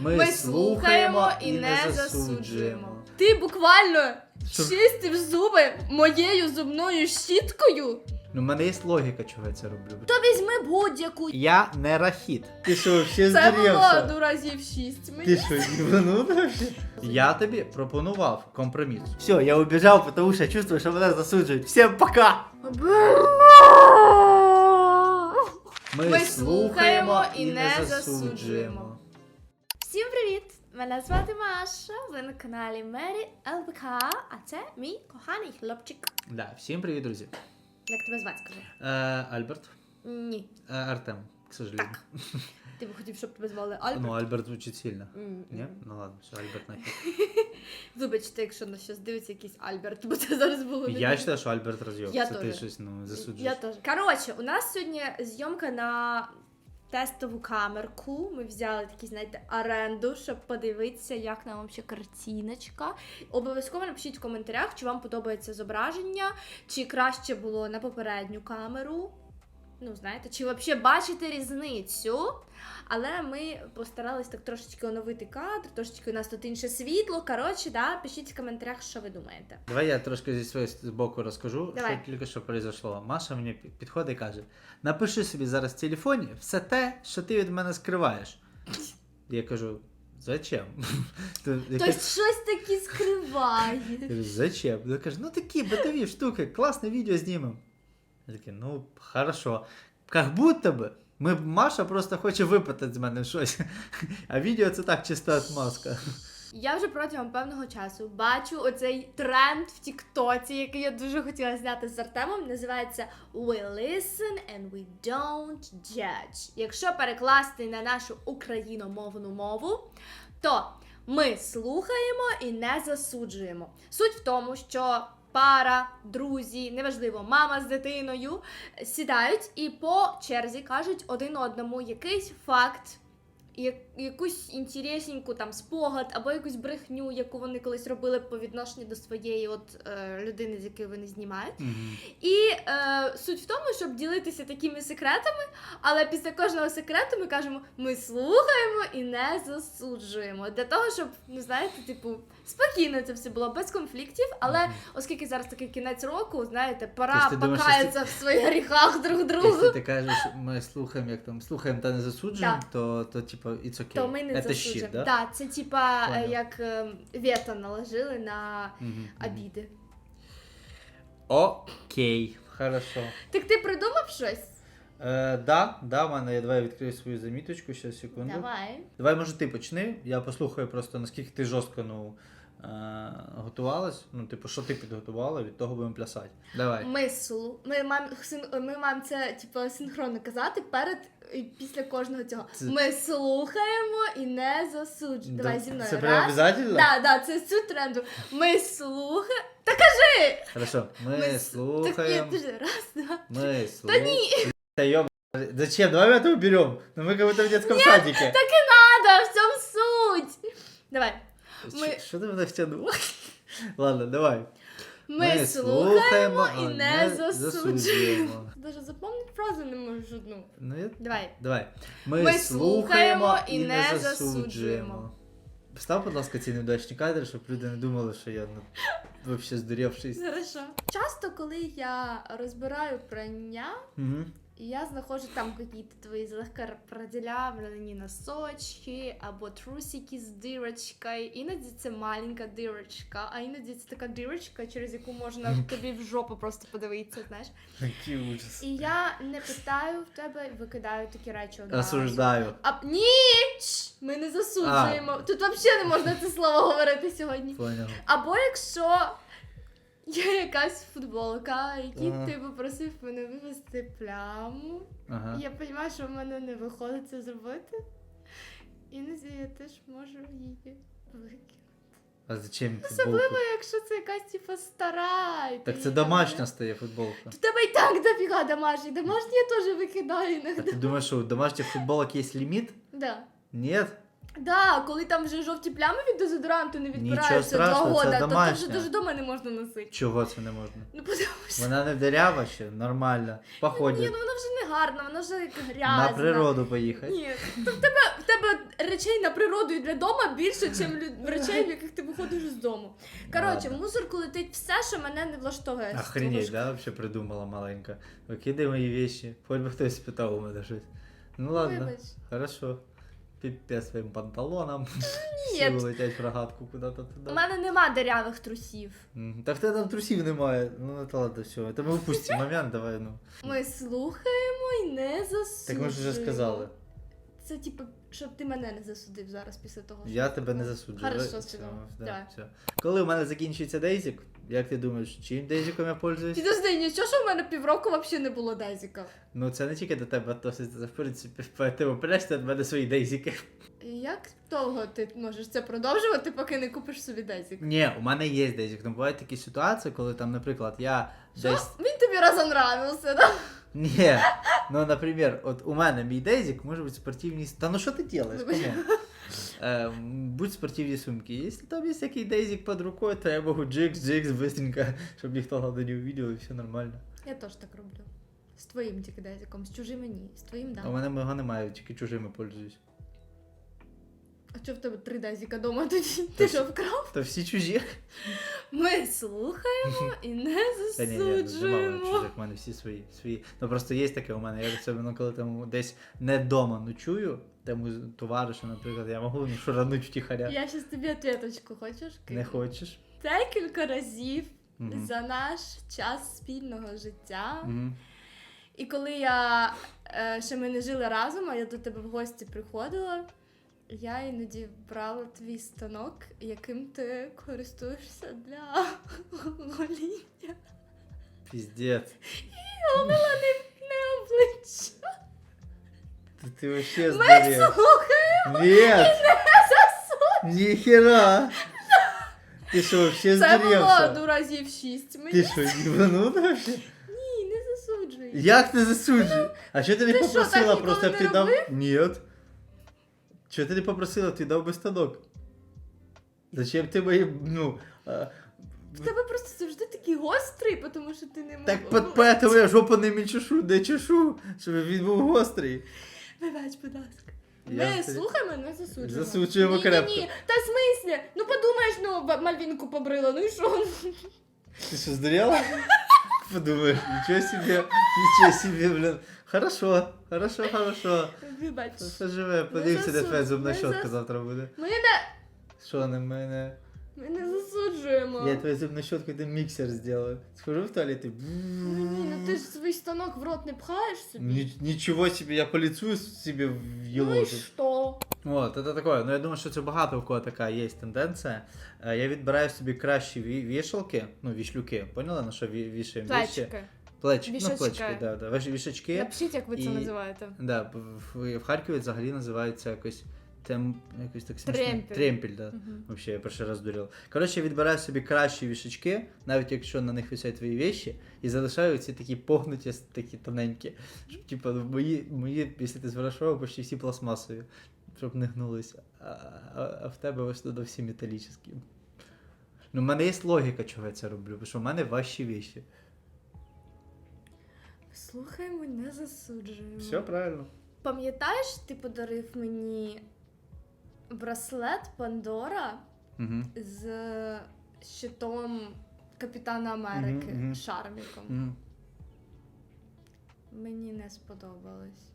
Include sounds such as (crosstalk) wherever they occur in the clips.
Ми слухаємо і не засуджуємо. Ти буквально Що? чистив зуби моєю зубною щіткою? Ну, в мене є логіка, чого я це роблю. То візьми будь-яку. Я не рахіт. Ти що, ще Це було до разів шість. Мені Ти що, їбанута? Я тобі пропонував компроміс. Все, я убежал, потому что чувствую, що мене засуджують. Всем пока! Ми слухаємо і не засуджуємо. Всім привіт! Мене звати Маша. Ви на каналі Мері ЛБК, а це мій коханий хлопчик. Да, всім привіт, друзі. Як тебе звати, скажи? Е, Альберт. Ні. Е, Артем, к сожалению. Так. (laughs) Ти б хотів, щоб тебе звали Альберт? Ну, Альберт звучить сильно. Ні? Ну ладно, все, Альберт нахер. (laughs) Вибачте, якщо на щось дивиться якийсь Альберт, бо це зараз було. не Я вважаю, що Альберт розйоб. Я Це ти теж. щось ну, засуджуєш. Я теж. Коротше, у нас сьогодні зйомка на тестову камерку. Ми взяли такі, знаєте, оренду, щоб подивитися, як нам взагалі картиночка. Обов'язково напишіть в коментарях, чи вам подобається зображення, чи краще було на попередню камеру. Ну, знаєте, чи взагалі бачите різницю. Але ми постарались так трошечки оновити кадр, трошечки у нас тут інше світло. Коротше, да, пишіть в коментарях, що ви думаєте. Давай я трошки зі своєї боку розкажу, Давай. що тільки що произошло. Маша мені підходить і каже: напиши собі зараз в телефоні все те, що ти від мене скриваєш. Я кажу, зачем? (laughs) То Тобто щось таке скриває. Зачем? Вона каже, ну такі бытові штуки, класне відео знімемо. Я такий, ну, хорошо. Как будто би. Ми, Маша просто хоче випитати з мене щось. (laughs) А відео це так чиста отмазка. Я вже протягом певного часу бачу оцей тренд в Тіктоці, який я дуже хотіла зняти з Артемом. Називається We listen and we don't judge. Якщо перекласти на нашу україномовну мову, то ми слухаємо і не засуджуємо. Суть в тому, що пара, друзі, неважливо, мама з дитиною сідають і по черзі кажуть один одному якийсь факт як, якусь інтересненьку там спогад або якусь брехню, яку вони колись робили по відношенню до своєї от е, людини, з якою вони знімають. Мгм. І е, суть в тому, щоб ділитися такими секретами, але після кожного секрету ми кажемо, ми слухаємо і не засуджуємо. Для того, щоб, ну знаєте, типу, спокійно це все було без конфліктів. Але оскільки зараз такий кінець року, знаєте, пора Тобто ти думаєш, що покаятися в своїх гріхах друг другу. Якщо ти кажеш, ми слухаємо, як там слухаємо та не засуджуємо, Да. то, то типу, it's okay. То ми не Это щит, да? Да, це типа е, як е, вето наложили на Мгм, мгм. обіди. Окей, хорошо. Так ти придумав щось? Е, да, да, в мене я давай відкрию свою заміточку, ще секунду. Давай. Давай, може, ти почни. Я послухаю просто наскільки ти жорстко ну, готувалась. Ну, типу, що ти підготувала, від того будемо плясати. Давай. Ми слу... ми маємо син- ми маємо це типу синхронно казати перед і після кожного цього. Це- Ми слухаємо і не засуджуємо. Давай Да, зі мною. Це прям Раз. обов'язково? Да, да, це цю тренду. Ми слухаємо. Та кажи! Хорошо. Ми, с- Так, слухаємо. ні, дуже раз, два. Мы слушаем. Да ёб... Зачем? Давай мы это уберем. Ну мы как будто в детском садике. Так і надо, в цьому суть. Давай. ми- Что ты меня втянул? (laughs) Ладно, давай. Ми, слухаємо і не засуджуємо. Даже запомнити фразу не можу одну. Ну, я... Давай. Давай. Ми, Ми слухаємо і не засуджуємо. Став, будь ласка, ці невдачні кадри, щоб люди не думали, що я ну, вообще здурівшись. Хорошо. Часто, коли я розбираю прання, Угу. І я знаходжу там якісь твої злегка проділявлені носочки або трусики з дирочкою. Іноді це маленька дирочка, а іноді це така дирочка, через яку можна тобі в жопу просто подивитися, знаєш. Який ужас. І я не питаю в тебе, викидаю такі речі одразу. Осуждаю. А ні! Ми не засуджуємо. Тут взагалі не можна це слово говорити сьогодні. Понял. Або якщо є якась футболка, який Ага. ти попросив мене вивести пляму, Ага. я розумію, що в мене не виходить це зробити. Іноді я теж можу її викинути. А зачем футболку? Особливо, якщо це якась типу стара. і ти Так це її домашня стає футболка. В тебе і так дофіга домашні. Домашні я теж викидаю А іноді. ты думаешь, что у домашних футболок есть лимит? Да. Нет? Да, коли там вже жовті плями від дезодоранту не Нічого відбираються два страшного, це года, то, то вже дуже дома не можна носити. Чого це не можна? Ну, потому що... Вона не дерява ще, нормально. Ні, Походять. ну вона вже не гарна, вона вже як грязна. На природу поїхати. Ні, то в тебе, в тебе речей на природу і для дома більше, ніж речей, в яких ти виходиш з дому. Коротше, в мусорку летить все, що мене не влаштовує. з Охренеть, того да, вообще придумала маленька. Викидай мої вещи. Хоч би хтось спитав у мене щось. Ну ладно, Вибач. хорошо. Піпець своїм панталоном. (laughs) Ні. Летять в рогатку куди-то туди. У мене нема дерявих трусів. Мгм. Та в тебе там трусів немає. Ну та ладно, все. Та ми впустимо момент, давай, ну. Ми слухаємо і не засуджуємо. Так ми ж вже сказали. Це типу, щоб ти мене не засудив зараз після того. що Я тебе не сказав. засуджую. Хорошо, все, все, да, давай. все. Коли у мене закінчується Дейзік, як ти думаєш, чим Дейзіком я пользуюсь? Підожди, нічого, що в мене півроку взагалі не було дезіка. Ну це не тільки до тебе относиться, це в принципі, ти прячте від мене свої Дейзіки. Як довго ти можеш це продовжувати, поки не купиш собі дезік? Ні, у мене є Дейзік. Ну бувають такі ситуації, коли там, наприклад, я Що? десь. Він тобі розонравився, да? Ні. Ну, наприклад, от у мене мій Дейзік може бути спортивні. Та ну що ти робиш? Е, будь спортивні сумки. Якщо там є який Дейзік під рукою, то я можу джикс, джикс, быстренько, (laughs) щоб ніхто головне не увидел, і все нормально. Я теж так роблю. З твоїм тільки дезіком, з чужими ні. З твоїм да. А у мене мого немає, тільки чужими пользуюсь. А чого в тебе три дезіка дома тоді? Ти що вкрав? Та всі чужі. Ми слухаємо і не Та ні, ні, засуджуємо. в мене всі свої. свої. Ну просто є таке у мене. Я особливо коли там десь не вдома ночую, там у товариша, наприклад, я можу ну, шурануть втіхаря. Я щас тобі ответочку хочеш? Не хочеш? Декілька разів Мгм. за наш час спільного життя. Мгм. І коли я е, ще ми не жили разом, а я до тебе в гості приходила, я іноді брала твій станок, яким ти користуєшся для гоління. Піздець. Голила не, не обличчя. Ти, вообще Ми здурів. слухаємо Нет! Ніхера! Ти що, вообще Це було що? ну, разів шість. Мені Ти що, їбанута вообще? ні, не засуджуй. Як ти засуджуєш? А що ти не Ти що, попросила так просто, б ти не дав? Ні. Чого ти не попросила, ти дав би станок? Зачем ти мої, ну... а, В тебе просто завжди такий гострий, тому що ти не Так мог- под поэтому я жопу не чешу, не чешу, щоб він був гострий. Вибач, будь ласка. Я Ми тобі- слухаємо, не засуджуємо. Засуджуємо крепко. Ні, ні, та в смислі? Ну подумаєш, ну ба- Мальвінку побрила, ну і що? Ты что, сдурела? Подумаешь, ничего себе, ничего себе, блин. Хорошо, хорошо, хорошо. Вибач. Поживе, подивимося, де засуд- твоя зубна не щотка зас- завтра буде. Ми не, Що на мене? Ми не засуджуємо. Я твою зубну щотку, ти міксер зроблю. Схожу в туалет і... Ну ні, ну ти ж свій станок в рот не пхаєш собі. Ни- Ничего себе, я по лицу себе ну і що? От, це таке. Ну я думаю, що це багато у кого така є тенденція. Е, Я відбираю собі кращі ві- вішалки, ну вішлюки, поняла, на що ві- вішаємо віші? Плечики, ну плечики, да, да. Віш- Вішачки. Напишіть, як ви це І- називаєте. Да, в, в Харкові взагалі називається якось тем, якось так смішно. Тремпель, да. Мгм. Вообще, я перший раз дурив. Коротше, я відбираю собі кращі вішачки, навіть якщо на них висять твої віші, і залишаю ці такі погнуті, такі тоненькі. Щоб, типу, мої, мої, якщо ти звернеш увагу, почти всі пластмасові, щоб не гнулися. А, а, а в тебе ось туди всі металічні. Ну, в мене є логіка, чого я це роблю, бо що в мене важчі віші. Слухаємо, не засуджуємо. Все правильно. Пам'ятаєш, ти подарив мені браслет Пандора Угу. з щитом Капітана Америки Мгм, мгм. Шарміком. Угу. Мені не сподобалось.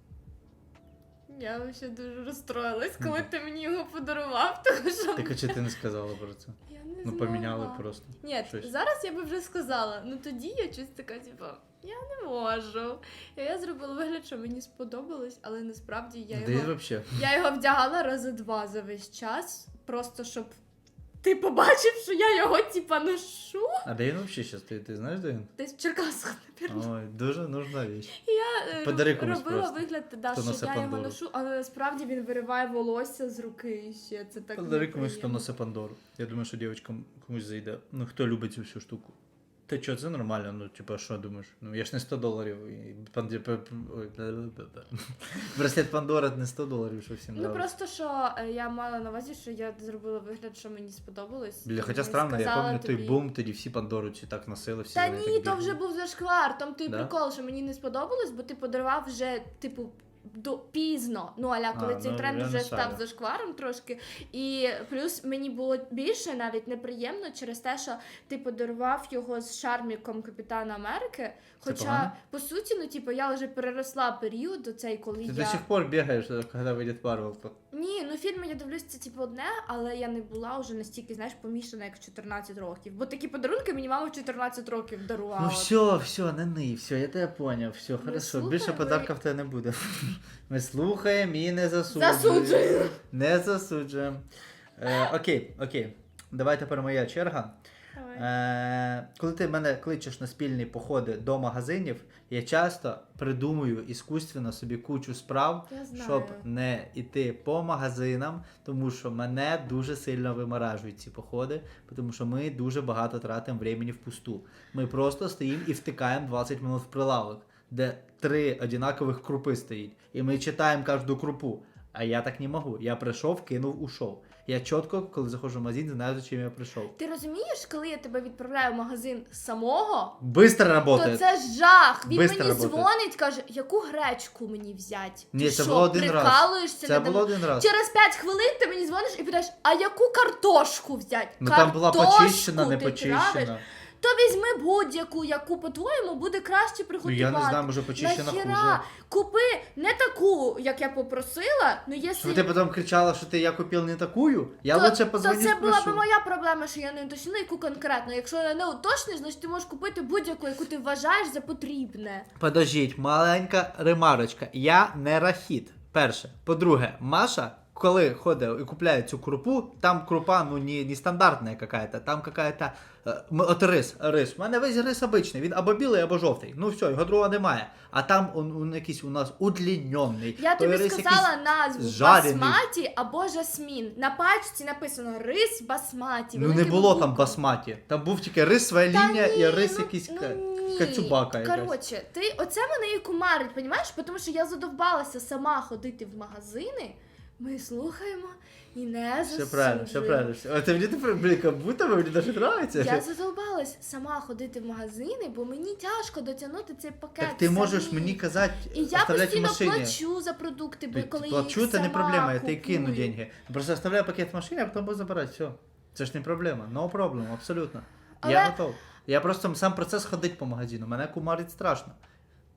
Я взагалі дуже розстроїлась, коли ти мені його подарував, (laughs) тому що Так а чи ти не сказала про це? я не Ну, змогла. поміняли просто. Ні, щось. зараз я би вже сказала. Ну тоді я щось така, типу, я не можу. Я зробила вигляд, що мені сподобалось, але насправді я Да його, вообще. я його вдягала рази два за весь час, просто щоб ти побачив, що я його типа ношу. А де він вообще зараз? Ти, ти знаєш, де він? Десь в Черкасах, напевно. Ой, дуже нужна віч. Я е, Подари роб- комусь робила просто, вигляд, да, хто що я його Пандору. ношу, але насправді він вириває волосся з руки і ще це так. Подари комусь, хто неприємно. носить Пандору. Я думаю, що дівчинкам комусь зайде. Ну, хто любить цю всю штуку. Та що, це нормально, ну, типа, що думаєш? Ну, я ж (laughs) не 100 доларів. І пан... ой. Браслет Пандора не 100 доларів, що всім Ну нравиться. просто що е, я мала на увазі, що я зробила вигляд, що мені сподобалось. Бля, і хоча странно, я сказала пам'ятаю той тобі. бум, тоді всі Пандору ці так носили, всі Та ні, так то бігали. вже був зашквар. Там той Да? прикол, що мені не сподобалось, бо ти подарував вже, типу. До пізно, ну аля, коли А, цей ну, тренд вже став за зашкваром трошки. І плюс мені було більше навіть неприємно через те, що ти подарував його з шарміком Капітана Америки. Хоча, по суті, ну типу, я вже переросла період до цей, коли Ти я. до сих пор бігаєш, коли вийде Марвел. Ні, ну фільми я дивлюсь, це типу одне, але я не була вже настільки, знаєш, помішана, як в 14 років. Бо такі подарунки мені мама в 14 років дарувала. Ну все, все, не ний, все, я тебе поняв, все, хорошо, слухай, більше ви- подарків в тебе не буде. (laughs) Ми слухаємо і не засуджуємо. Засуджую. Не засуджуємо. Е, окей, окей. Давай тепер моя черга. Е, коли ти мене кличеш на спільні походи до магазинів, я часто придумую іскусственно собі кучу справ, щоб не йти по магазинам, тому що мене дуже сильно виморажують ці походи, тому що ми дуже багато тратимо времени впусту. Ми просто стоїмо і втикаємо 20 минут в прилавок, де три одинакових крупи стоїть, і ми читаємо кожну крупу. А я так не можу. Я прийшов, кинув, ушов. Я чітко, коли заходжу в магазин, знаю, за чим я прийшов. Ти розумієш, коли я тебе відправляю в магазин самого, Быстро то це жах. Він Бистро мені работает. дзвонить, каже, яку гречку мені взяти? Ні, Ти це що, було один раз. прикалуєшся Це надо було один раз. Через 5 хвилин ти мені дзвониш і питаєш, а яку картошку взяти? Ну там була Картошку почищена, не ти травиш? почищена. То візьми будь-яку, яку по-твоєму буде краще Ну приготувати. я не знаю, може почищена Нахіра? хуже. Купи не таку, як я попросила, ну якщо... Щоб ти потім кричала, що ти я купив не такую, я то, лучше то позвоню це була б спрошу. моя проблема, що я не уточнила, яку конкретно. Якщо я не уточнюю, значить ти можеш купити будь-яку, яку ти вважаєш за потрібне. Подождіть, маленька ремарочка. Я не рахіт. Перше. По-друге, Маша, коли ходить і купляє цю крупу, там крупа, ну, не, не стандартна какая-то, там какая-то. е, От рис, рис. У мене весь рис обичний, він або білий, або жовтий. Ну все, його другого немає. А там он, он якийсь у нас удліньонний. Я тобі рис сказала назву жарений. басматі або жасмін. На пачці написано рис басматі. Ну не великими було там басматі. Там був тільки рис своя Та лінія ні, і рис ну, якийсь ну, ні. кацюбака. Коротше, ти оце мене і кумарить, понімаєш? Тому що я задовбалася сама ходити в магазини. Ми слухаємо і не Все правильно, все засуджуємо. правильно. А ти мені тепер, блін, як будто би мені даже нравиться. Я задовбалась сама ходити в магазини, бо мені тяжко дотягнути цей пакет. Так ти можеш мені казати, І я оставляти в постійно машині. плачу за продукти, бо коли я Плачу, їх це не сама проблема, я тебе купую. кину деньги. Просто оставляю пакет в машині, а потім буду забирати, все. Це ж не проблема, no problem, абсолютно. Я Але- готов. Я просто сам процес ходить по магазину, мене кумарить страшно.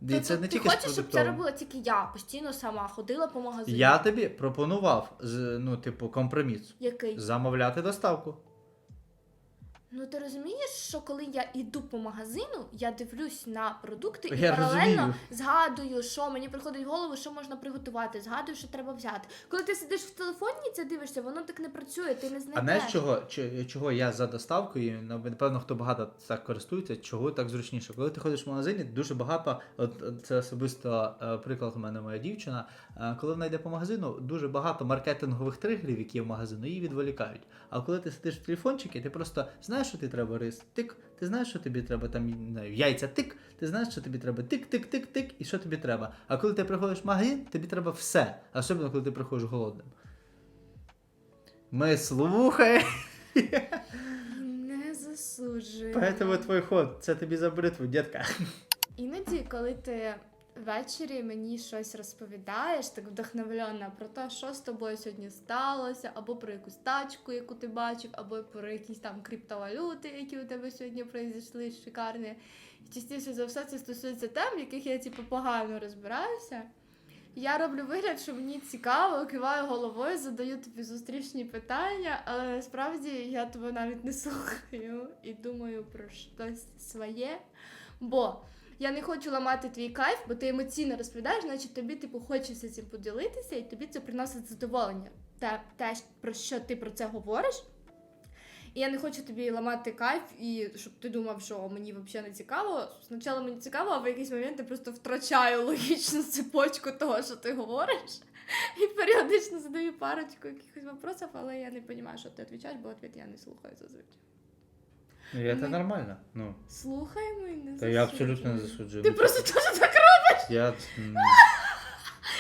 Тобто це не ти тільки з хочеш, щоб це продуктовим. робила тільки я, постійно сама ходила по магазину. Я тобі пропонував, з- ну, типу, компроміс. Який? Замовляти доставку. Ну ти розумієш, що коли я йду по магазину, я дивлюсь на продукти і Я паралельно розумію. згадую, що мені приходить в голову, що можна приготувати, згадую, що треба взяти. Коли ти сидиш в телефоні це дивишся, воно так не працює, ти не знайдеш. А знаєш чого, чого я за доставкою, і, напевно, хто багато так користується, чого так зручніше? Коли ти ходиш в магазині, дуже багато, от от це особисто е, приклад у мене моя дівчина. е, Коли вона йде по магазину, дуже багато маркетингових тригерів, які є в магазину, її відволікають. А коли ти сидиш в телефончики, ти просто знаєш, що ти треба рис, тик, ти знаєш, що тобі треба там яйця, тик, ти знаєш, що тобі треба тик, тик, тик, тик, і що тобі треба. А коли ти приходиш в магазин, тобі треба все, особливо коли ти приходиш голодним. Ми слухаємо. Не засуджую. Поэтому твой ход, це тобі за бритву, дітка. Іноді, коли ти ввечері мені щось розповідаєш, так вдохновлено про те, що з тобою сьогодні сталося, або про якусь тачку, яку ти бачив, або про якісь там криптовалюти, які у тебе сьогодні произійшли шикарні. І частіше за все це стосується тем, в яких я типу погано розбираюся. Я роблю вигляд, що мені цікаво, киваю головою, задаю тобі зустрічні питання, але насправді я тебе навіть не (laughs) слухаю і думаю про щось своє. Бо я не хочу ламати твій кайф, бо ти емоційно розповідаєш, значить тобі типу хочеться цим поділитися, і тобі це приносить задоволення. Те, те, про що ти про це говориш. І я не хочу тобі ламати кайф, і щоб ти думав, що мені взагалі не цікаво. Спочатку мені цікаво, а в якийсь момент я просто втрачаю логічну цепочку того, що ти говориш. І періодично задаю парочку якихось вопросів, але я не розумію, що ти відповідаєш, бо відповідь я не слухаю зазвичай. І це Ми- нормально. Ну, Слухаємо і не та я абсолютно не засуджую. Ти Ну, просто теж так Я... м, (laughs)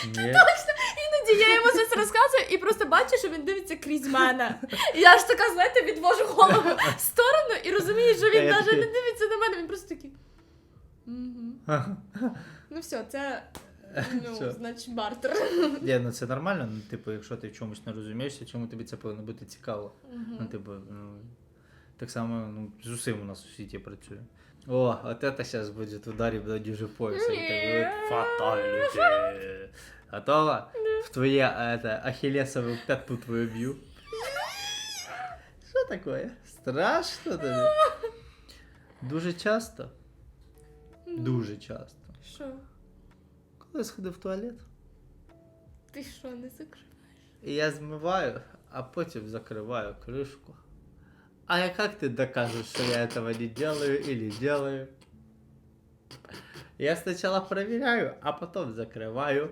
Ні. Іноді я йому щось розказую і просто бачу, що він дивиться крізь мене. І я ж така, знаєте, відвожу голову (laughs) в сторону і розумію, що він я навіть такий- не дивиться на мене, він просто такий. «Мгм». (laughs) Ну все, це ну, Все. значить бартер. Ні, ну це нормально. Ну, типу, якщо ти в чомусь не розумієшся, чому тобі це повинно бути цікаво. Ну, типу, ну, так само ну, з усім у нас у світі працює. О, от це зараз буде ударів до дюжи пояса. І Ні. так фаталіті. Готова? В твоє это, ахиллесову п'яту твою б'ю. Що таке? Страшно тобі? Дуже часто? Дуже часто. Що? Коли сходив в туалет, Ти що, не закрив? і я змиваю, а потім закриваю кришку. А я как ты докажешь, что я этого не делаю или делаю? Я сначала проверяю, а потом закриваю.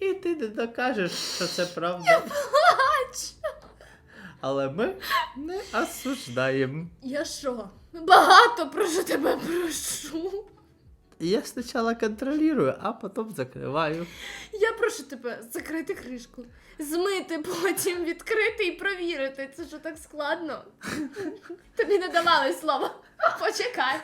І ти не докажеш, що це правда. Я Плач! Але ми не осуждаємо. Я що? Багато прошу тебе прошу. Я спочатку контролюю, а потім закриваю. Я прошу тебе закрити кришку, змити потім, відкрити і провірити. Це що так складно? Тобі не давали слова. Почекай.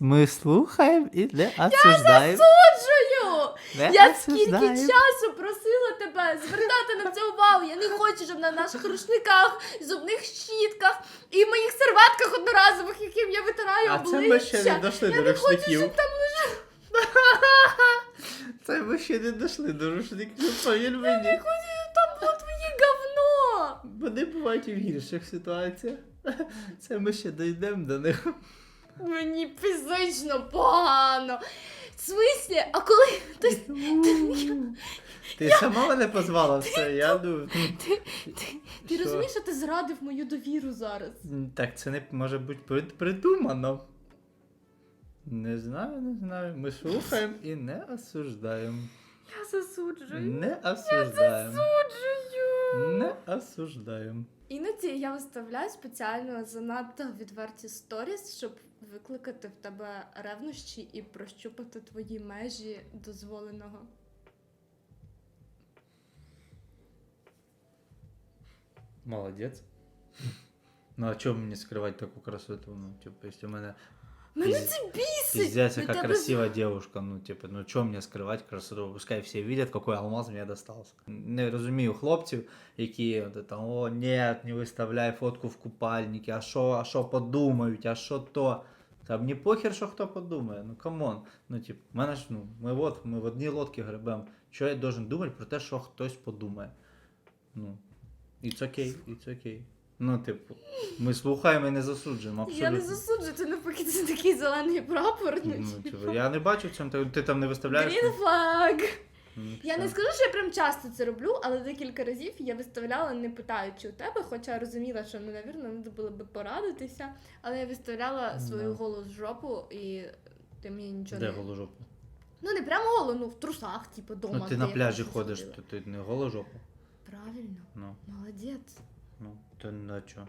Ми слухаємо і не осуждаємо. Суджую! Не Я скільки осуждаємо. часу просила тебе звертати на це увагу. Я не хочу, щоб на наших рушниках, зубних щітках і моїх серветках одноразових, яким я витираю А обличчя. це ми ще не дійшли я до не хочу, рушників. щоб там лежало. Це ми ще не дійшли до рушників, повір мені. Я хочу, щоб там було твоє говно. Вони бувають і в гірших ситуаціях. Це ми ще дійдемо до них. Мені фізично погано. В смислі, а коли ти, Ти сама мене позвала все, я думаю. ти, ти, ти Що? розумієш, що ти зрадив мою довіру зараз? Так, це не може бути прид- придумано. Не знаю, не знаю. Ми слухаємо і не осуждаємо. Я засуджую. Не осуждаємо. Засуджую. Не осуждаємо. Іноді я виставляю спеціально занадто відверті сторіс, щоб викликати в тебе ревнощі і прощупати твої межі дозволеного. Молодець. (laughs) Ну а чому мені скривати таку красоту? Ну, типу, якщо в мене Мене Пиз- це бісить! пиздец, На яка тебе красивая девушка, ну, типу, ну чому мені скривати красоту? Пускай всі видять, який алмаз мені достався. Не розумію хлопців, які от, там, о, ні, не виставляй фотку в купальнику, а що, а що подумають, а що то. Та мені похер, що хто подумає. Ну камон. Ну, типу, в мене ж, ну, ми от, ми в одній лодці гребемо. Що я должен думати про те, що хтось подумає? Ну, it's okay, it's okay. Ну, типу, ми слухаємо і не засуджуємо, абсолютно. Я не засуджую, це навпаки, це такий зелений прапор. Ну, Ну, типу. типу, я не бачу в цьому, ти, ти там не виставляєш. Green flag. Ну, Я все. не скажу, що я прям часто це роблю, але декілька разів я виставляла, не питаючи у тебе, хоча розуміла, що ну, навірно, треба було би порадитися. Але я виставляла свою Ну. голу з жопу, і ти мені нічого Де не. голожопу? Ну не прямо голу, ну в трусах, типу, дома. Ну ти де на я пляжі ходиш, то ти не голожопу. Правильно, Ну, молодець. ну, то на чого?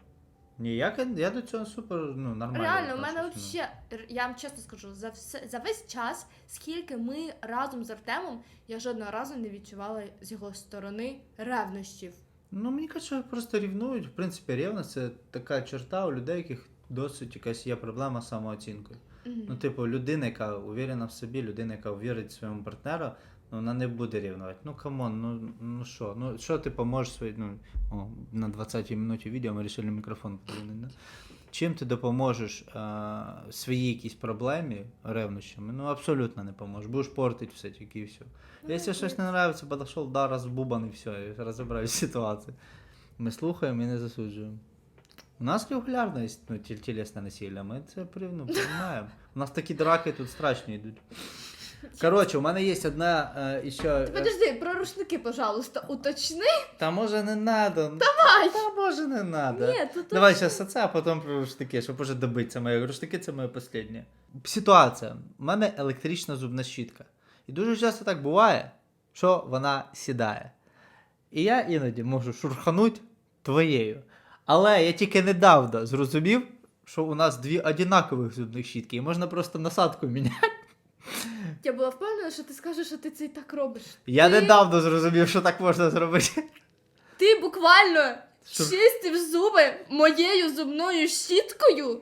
Ні, я, я до цього супер, ну, нормально. Реально, у мене відношусь, ну. взагалі, я вам чесно скажу, за все за весь час, скільки ми разом з Артемом, я жодного разу не відчувала з його сторони ревнощів. Ну, мені кажуть, просто рівнують. В принципі, рівність це така черта у людей, яких досить якась є проблема з самооцінкою. Мгм. Ну, типу, людина, яка уверена в собі, людина, яка вірить своєму партнеру, ну, вона не буде рівнувати. Ну, камон, ну, ну що, ну що ти поможеш свої, ну, о, на 20-й минуті відео ми вирішили мікрофон да? Чим ти допоможеш а, своїй якійсь проблемі, ревнощами? Ну, абсолютно не поможеш. Будеш портити все тільки і все. Якщо щось не нравится, подошел, да, раз в бубан і все, і розібраюсь в ситуації. Ми слухаємо і не засуджуємо. У нас регулярно ну, тіл- тілесне насилля, ми це ну, приймаємо. У нас такі драки тут страшні йдуть. Коротше, у мене є одна е, ще. Ти Подожди, про рушники, пожалуйста, уточни. Та може не надо. Давай. Та може не надо. Ні, тут Давай зараз оце, а потім про рушники, щоб уже добитися моє. Рушники це моє останнє. Ситуація. У мене електрична зубна щітка. І дуже часто так буває, що вона сідає. І я іноді можу шурхануть твоєю. Але я тільки недавно зрозумів, що у нас дві однакових зубних щітки, і можна просто насадку міняти. Я була впевнена, що ти скажеш, що ти це і так робиш. Я Ти- недавно зрозумів, що так можна зробити. Ти буквально Що? чистив зуби моєю зубною щіткою,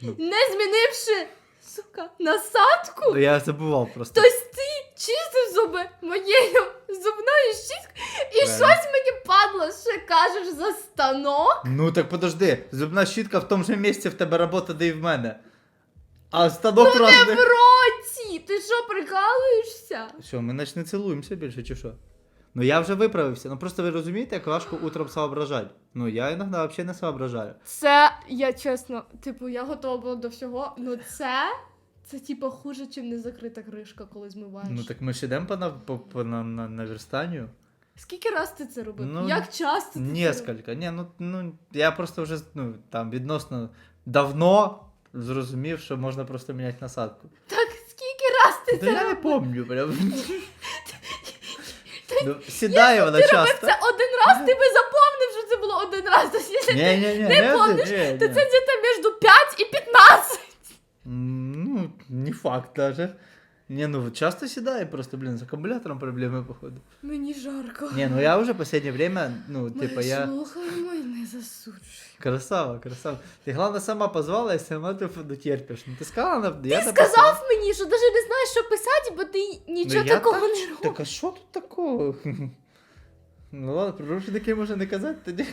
Ну. не змінивши, сука, насадку. Ну, Я забував просто. Тобто ти чистив зуби моєю зубною щіткою і Правильно. щось мені падло, ще кажеш за станок. Ну так подожди, зубна щітка в тому же місці в тебе робота, де і в мене. А станок В разний. Році! Ти що, прикалуєшся? Що, ми наче не цілуємося більше, чи що? Ну я вже виправився. Ну просто ви розумієте, як важко утром соображати. Ну я іноді взагалі не соображаю. Це, я чесно, типу, я готова була до всього, ну це. Це типу хуже, чим незакрита кришка, коли змиваєш. Ну так ми ж ідемо по, на- по, по на, на, наверстанню. Скільки раз ти це робив? Ну, Як часто ти це? Несколько. Ні, ну, ну я просто вже ну, там відносно давно зрозумів, що можна просто міняти насадку. Так Та я не помню, прям. Ну, сідає вона часто. Це один раз ти би запомнив, що це було один раз. Тобто, якщо Ні, ти- ні, ні, не не помниш, ні, то ні. це десь між 5 і 15. М, Ну, не факт даже. Не, ну часто седаю просто, блин, з аккумулятором проблеми, походу. Мені жарко. Не, ну я уже в последнее время, ну, типа, я. слухаємо і не засуджуємо. Красава, красава. Ти головне сама позвала і сама ти ну. Ну ти сказала, на- я Ти сказав мені, що навіть не знаєш, що писати, бо ти нічого Ну, такого так- не робиш. Так а що тут такого? (laughs) Ну ладно, про таке може не казати тоді.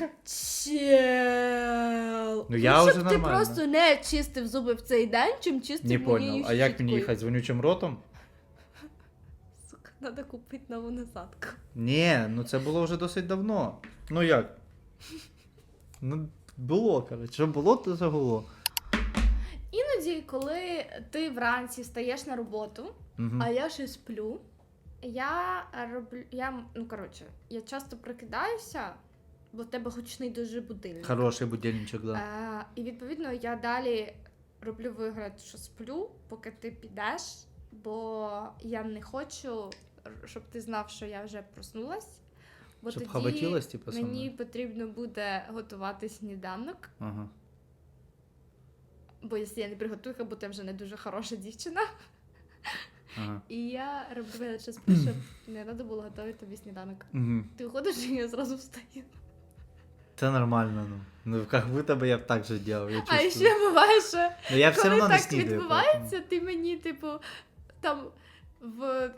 Чел. Ну, я Лучше вже б ти нормально. просто не чистив зуби в цей день, чим чистив Не моєю понял. А як мені щіткою. їхати дзвонючим ротом? Сука, треба купити нову насадку. Ні, ну це було вже досить давно. Ну як? Ну, було, коротше. Що було, то загуло. Іноді, коли ти вранці встаєш на роботу, Угу. а я ще сплю, я роблю. Я, ну коротше, я часто прокидаюся, бо в тебе гучний дуже будильник. Хороший будильничок, да. Е, і відповідно я далі роблю вигляд, що сплю, поки ти підеш, бо я не хочу, щоб ти знав, що я вже проснулась. Бо Щоб тоді хабатілась, типу, мені потрібно буде готувати сніданок, Ага. бо якщо я не приготую, або ти вже не дуже хороша дівчина. Ага. І я роблю час щоб не треба було готувати тобі сніданок. Угу. Ти виходиш, і я зразу встаю. Це нормально, ну. Ну, как будто бы я б так же делал, я А ще буває, що ну, я все коли равно не так снідаю. відбувається, ти мені, типу, там в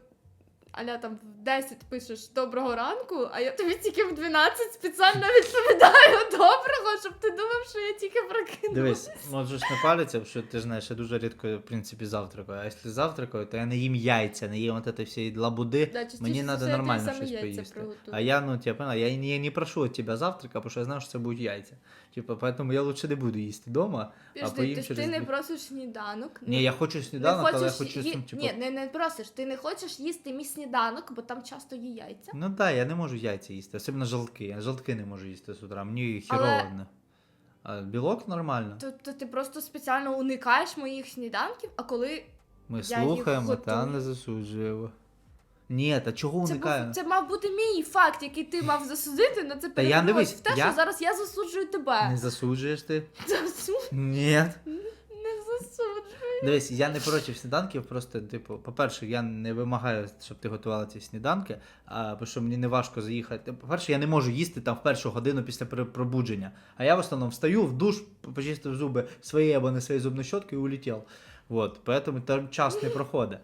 Аля там в 10 пишеш доброго ранку, а я тобі тільки в 12 спеціально відповідаю доброго, щоб ти думав, що я тільки поэтому. прокинулась. Дивись, можеш не париться, що ти ж знаєш, я дуже рідко, в принципі, завтракаю. А якщо завтракаю, то я не їм яйця, не їм от этой всієї лабуди. Да, частіше Мені за треба все я тобі нормально саме щось яйця поїсти. приготую. А я, ну, типа, поняла, я, не- я не прошу от тебя завтрака, потому що я знаю, що це будуть яйця. Типа, поэтому я лучше не буду їсти дома. Підожди, поїм ти ж через ти не дві. просиш сніданок. Ні, я хочу сніданок, але я хочу, ї- ну, типу... Ні, не, не просиш, ти не хочеш їсти мій сніданок, бо там часто є яйця. Ну так, да, я не можу яйця їсти, особливо жовтки. Я жовтки не можу їсти з утра, мені Але- хірово. одне. А білок нормально. То, то ти просто спеціально уникаєш моїх сніданків, а коли Ми я їх слухаємо та не засуджуємо. Ні, та чого Це, це мав бути мій факт, який ти мав засудити, але це перетворилось в те, я- що зараз я засуджую тебе. Не засуджуєш ти? (laughs) Засуджую, Ні. Дивись, я не проти сніданків, просто, типу, по-перше, я не вимагаю, щоб ти готувала ці сніданки, а бо що мені не важко заїхати. По-перше, я не можу їсти там в першу годину після пр- пробудження. А я в основному встаю в душ, почистив зуби своєю або не своєю зубною щоткою і улетів. Вот, поэтому там час не проходить.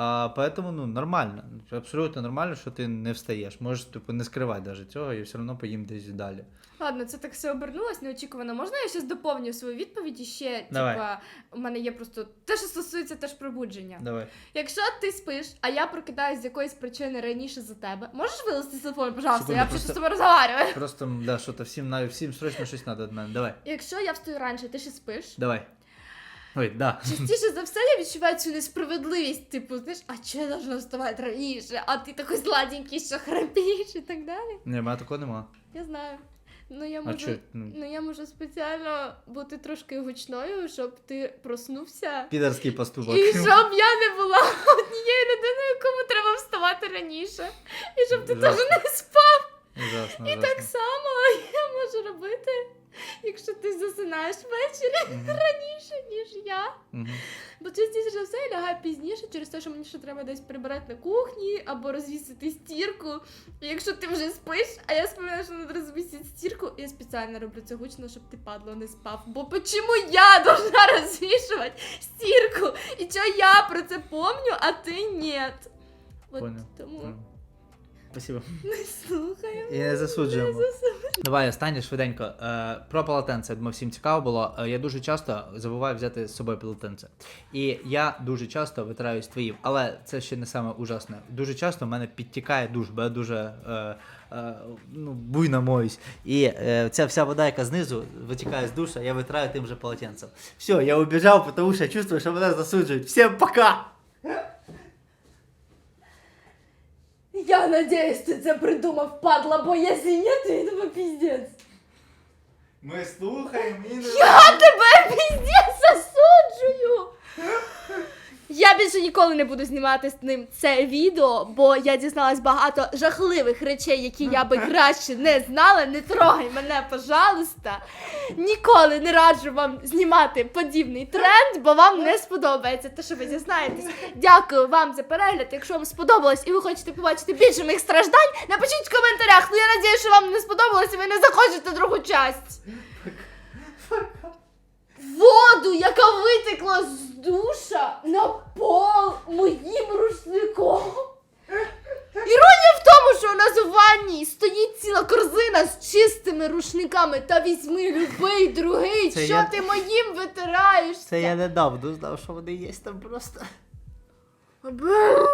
А поэтому, ну, нормально. Абсолютно нормально, що ти не встаєш. Можеш, типу, не скривати навіть цього і все одно поїм десь далі. Ладно, це так все обернулось неочікувано. Можна я щось доповню свою відповідь і ще, Давай. типа, у мене є просто те, що стосується теж пробудження. Давай. Якщо ти спиш, а я прокидаюсь з якоїсь причини раніше за тебе, можеш вилезти з телефону, пожалуйста, Секунду, я просто- з тобою розмовляю. Просто, да, що-то всім, на- всім срочно щось треба від мене. Давай. Якщо я встаю раніше, ти ще спиш. Давай. Ой, да. Частіше за все я відчуваю цю несправедливість, типу, знаєш, а чого я должна вставати раніше, а ти такий сладенький, що храпіш і так далі. Ні, мене такого нема. Я знаю. Ну я можу. Ну, Ну я можу спеціально бути трошки гучною, щоб ти проснувся. підерський поступок. І щоб я не була однією людиною, кому треба вставати раніше. І щоб ти теж не спав. Ужасно, І ужасно. так само я може робити, якщо ти засинаєш ввечері Мгм. (laughs) раніше, ніж я. Мгм. Бо частіше за все я лягаю пізніше через те, що мені ще треба десь прибирати на кухні або розвісити стірку. І якщо ти вже спиш, а я споминаю, що треба розвісити стірку, я спеціально роблю це гучно, щоб ти падло не спав. Бо чому я (laughs) должна розвішувати стірку? І чого я про це помню, а ти ні? От Понял. тому Понял. Спасибо. не слухаю. І не засуджуємо. Давай останнє швиденько. Е, про полотенце. Думаю, всім цікаво було. Е, я дуже часто забуваю взяти з собою полотенце. І я дуже часто витираюсь твоїм, але це ще не саме ужасне. Дуже часто в мене підтікає душ, бо я дуже е, е, ну, буйно моюсь. І е, ця вся вода, яка знизу витікає з душа, я витираю тим же полотенцем. Все, я убіжав, тому що я чувствую, що мене засуджують. Всім пока! Я надіюсь, ти це придумав, падла, бо якщо ні, то йдемо піздець. Ми слухаємо і Я тебе піздець! Я більше ніколи не буду знімати з ним це відео, бо я дізналась багато жахливих речей, які я би (laughs) краще не знала. Не трогай мене, пожалуйста. Ніколи не раджу вам знімати подібний тренд, бо вам не сподобається те, що ви дізнаєтесь. Дякую вам за перегляд. Якщо вам сподобалось і ви хочете побачити більше моїх страждань, напишіть в коментарях. Ну я надію, що вам не сподобалось і ви не захочете другу часть. Воду, яка витекла з душа на пол моїм рушником. Іронія в тому, що у нас у ванні стоїть ціла корзина з чистими рушниками. Та візьми любий другий. Це що я- ти моїм витираєшся? Це я недавно знав, що вони є там просто. Бля!